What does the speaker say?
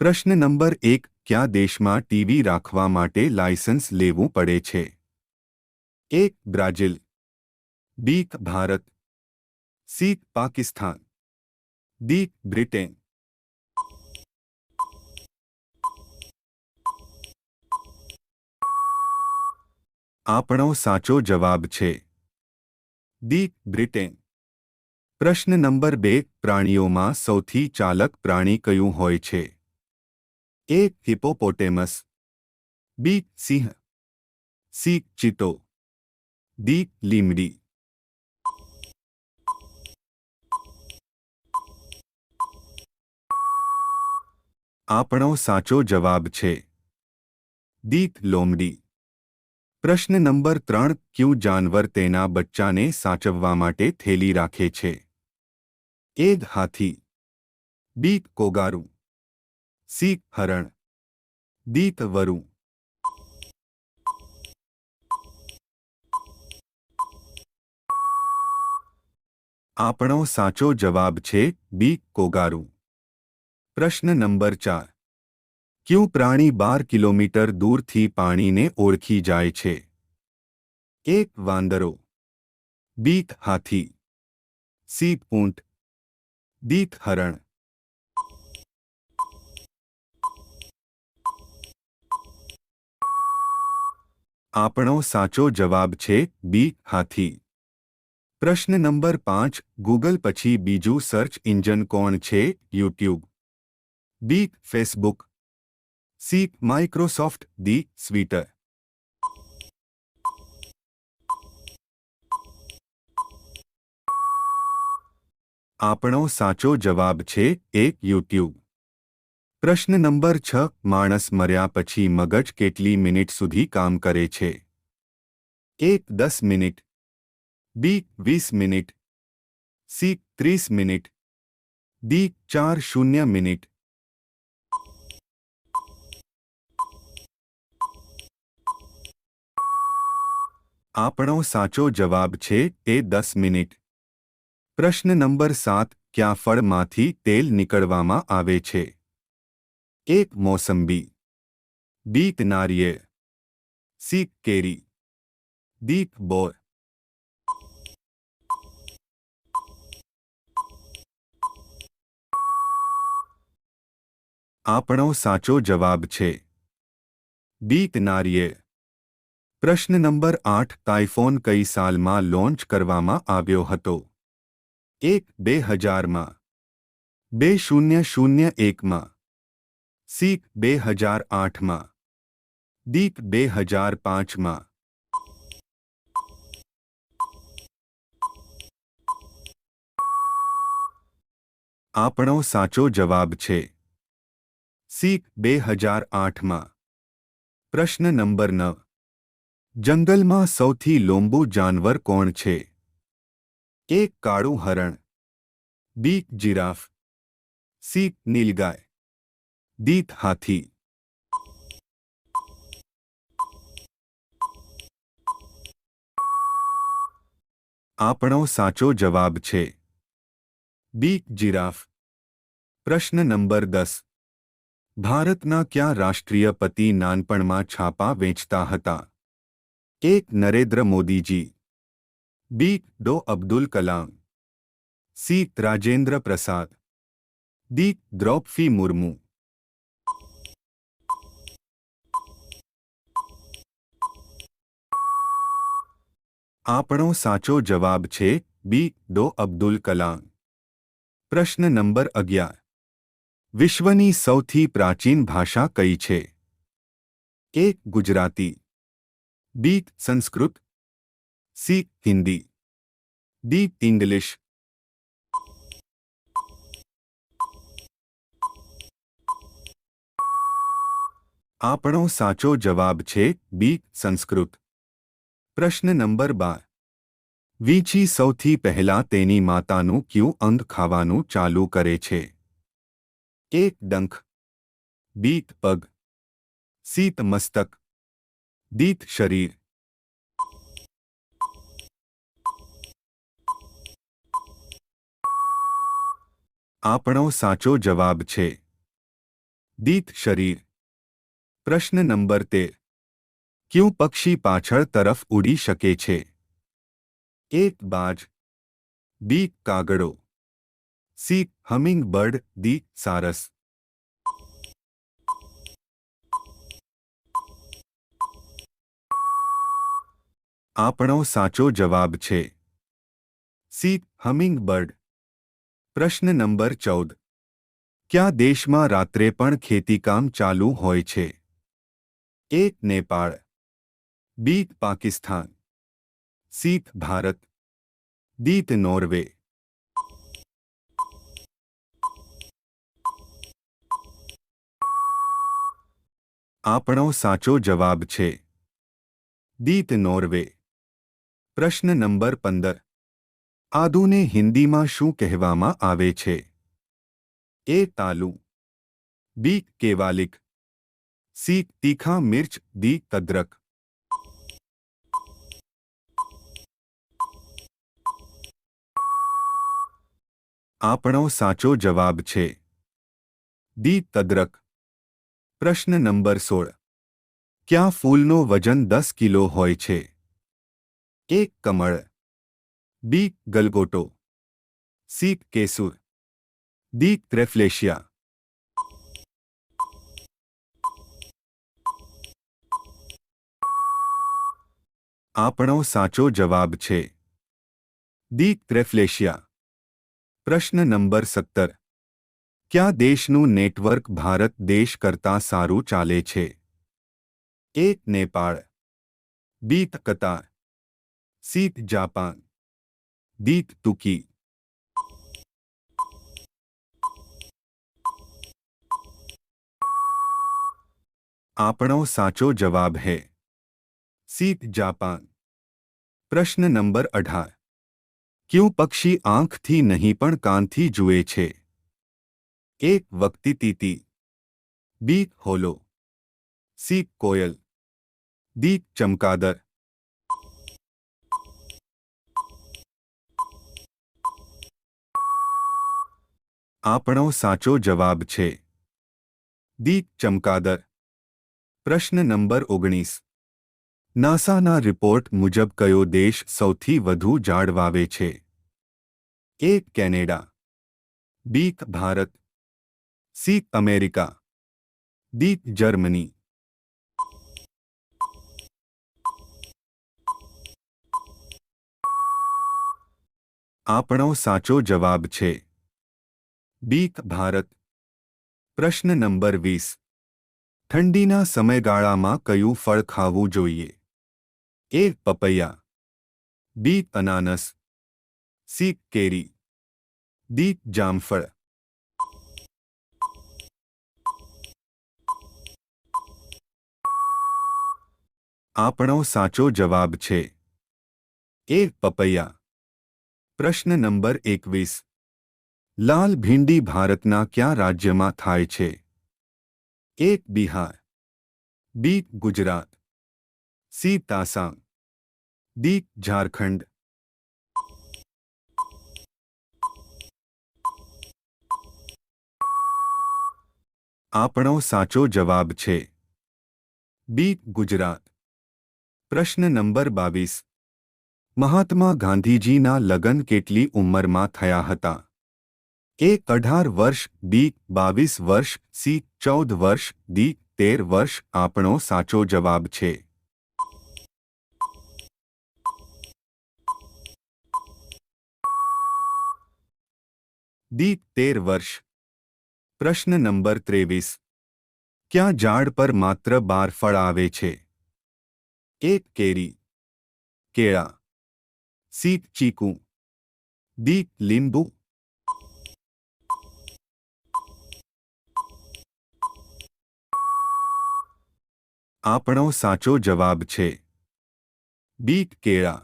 પ્રશ્ન નંબર એક, કયા દેશમાં ટીવી રાખવા માટે લાયસન્સ લેવું પડે છે? એક Brazil. B, Bharat. C, Pakistan. D, Britain. આપણો સાચો જવાબ છે. D, Britain. પ્રશ્ન નંબર બે, પ્રાણીઓમાં સૌથી ચાલક પ્રાણી કયું હોય છે? એ હિપોપોટેમસ બી સિંહ. સી ચિતો ડી લીમડી. આપણો સાચો જવાબ છે. દીક લોમડી. પ્રશ્ન નંબર ત્રણ, ક્યુ જાનવર તેના બચ્ચાને સાચવવા માટે થેલી રાખે છે? એ હાથી. બી કોગારું. સી હરણ. દીત વરુ આપણો સાચો જવાબ છે બી કોગારું. પ્રશ્ન નંબર ચાર. ક્યુ પ્રાણી બાર કિલોમીટર દૂરથી પાણીને ઓળખી જાય છે? એક વાંદરો. બીક હાથી. સી પૂંટ દીક હરણ. આપણો સાચો જવાબ છે બી હાથી પ્રશ્ન નંબર પાંચ ગૂગલ પછી બીજું સર્ચ ઇન્જન કોણ છે YouTube B Facebook C Microsoft D Twitter આપણો સાચો જવાબ છે એક યુટ્યુબ પ્રશ્ન નંબર છ, માણસ મર્યા પછી મગજ કેટલી મિનિટ સુધી કામ કરે છે? એક, દસ મિનિટ. બી, વીસ મિનિટ. સી, ત્રીસ મિનિટ. ડી, ચાર શૂન્ય મિનિટ. આપણો સાચો જવાબ છે એ દસ મિનિટ. પ્રશ્ન નંબર સાત, ક્યાં ફળમાંથી તેલ નીકળવામાં આવે છે? એક મોસંબી. બીક નારિયેળ. સીક કેરી. દીપ બોર. આપણો સાચો જવાબ છે. બીક નારિયેળ. પ્રશ્ન નંબર આઠ તાઇફોન કઈ સાલમાં લોન્ચ કરવામાં આવ્યો હતો? એક, બે હજારમાં. બે, શૂન્ય શૂન્ય, એકમાં. સી બે હજાર આઠમાં દીપ બે હજાર પાંચમાં આપણો સાચો જવાબ છે સી બે હજાર આઠમાં પ્રશ્ન નંબર નવ જંગલમાં સૌથી લોંબુ જાનવર કોણ છે એક કાળું હરણ બી જીરાફ સી નીલગાય દીત હાથી આપણો સાચો જવાબ છે બી જીરાફ પ્રશ્ન નંબર દસ ભારતના ક્યાં રાષ્ટ્રીય પતિ નાનપણમાં છાપા વેચતા હતા એક નરેન્દ્ર મોદીજી બી ડો અબ્દુલ કલામ સી રાજેન્દ્ર પ્રસાદ ડી દ્રૌપદી મુર્મુ આપણો સાચો જવાબ છે બી ડો અબ્દુલ કલામ પ્રશ્ન નંબર અગિયાર વિશ્વની સૌથી પ્રાચીન ભાષા કઈ છે એક Gujarati B Sanskrit C Hindi D English આપણો સાચો જવાબ છે બી સંસ્કૃત પ્રશ્ન નંબર બાર. વીંછી સૌથી પહેલા તેની માતાનું ક્યુ અંગ ખાવાનું ચાલુ કરે છે? એક, ડંખ. બીત, પગ. સીત, મસ્તક. દીત, શરીર. આપણો સાચો જવાબ છે. દીત, શરીર. પ્રશ્ન નંબર તેર. ક્યું પક્ષી પાછળ તરફ ઉડી શકે છે એક બાજ બી કાગડો સી હમિંગ બર્ડ દી સારસ આપણો સાચો જવાબ છે સી હમિંગ બર્ડ પ્રશ્ન નંબર ચૌદ કયા દેશમાં રાત્રે પણ ખેતીકામ ચાલુ હોય છે એક Nepal B Pakistan C Bharat D Norway આપણો સાચો જવાબ છે દીત નોર્વે પ્રશ્ન નંબર પંદર આદુને હિન્દીમાં શું કહેવામાં આવે છે એ તાલુ બી કેવાલિક સી તીખા મિર્ચ દી તદ્રક આપણો સાચો જવાબ છે. દી તદ્રક. પ્રશ્ન નંબર સોળ. ક્યાં ફૂલનો વજન દસ કિલો હોય છે? એક કમળ. બી ગલગોટો. સી કેસુર. દી ત્રેફ્લેશિયા. આપણો સાચો જવાબ છે. દી ત્રેફ્લેશિયા. પ્રશ્ન નંબર સત્તર કયા દેશનું નેટવર્ક ભારત દેશ કરતાં સારું ચાલે છે એક Nepal B Qatar C Japan D Turkey આપણો સાચો જવાબ હે સી જાપાન પ્રશ્ન નંબર અઢાર ક્યું પક્ષી આંખથી નહીં પણ કાનથી જુએ છે એક વક્તિ તીતી બી હોલો સી કોયલ દી ચમકાદર આપણો સાચો જવાબ છે દી ચમકાદર પ્રશ્ન નંબર ઓગણીસ નાસાના રિપોર્ટ મુજબ કયો દેશ સૌથી વધુ ઝાડ વાવે છે? એક Canada, B Bharat, C America D Germany. આપણો સાચો જવાબ છે બીક ભારત. પ્રશ્ન નંબર વીસ. ઠંડીના સમયગાળામાં કયું ફળ ખાવું જોઈએ? એ પપૈયા બી અનાનસ સી કેરી દી જામફળ આપણો સાચો જવાબ છે એ પપૈયા પ્રશ્ન નંબર એકવીસ લાલ ભીંડી ભારતના કયા રાજ્યમાં થાય છે એક બિહાર બી ગુજરાત સી તાસાંગ ડી ઝારખંડ આપણો સાચો જવાબ છે બી ગુજરાત પ્રશ્ન નંબર બાવીસ મહાત્મા ગાંધીજીના લગ્ન કેટલી ઉંમરમાં થયા હતા એ અઢાર વર્ષ બી બાવીસ વર્ષ સી ચૌદ વર્ષ ડી તેર વર્ષ આપણો સાચો જવાબ છે દી તેર વર્ષ. પ્રશ્ન નંબર ત્રેવીસ. ક્યાં ઝાડ પર માત્ર બાર ફળ આવે છે? એક કેરી. કેળા. સી ચીકુ. દી લીંબુ. આપણો સાચો જવાબ છે. બી કેળા.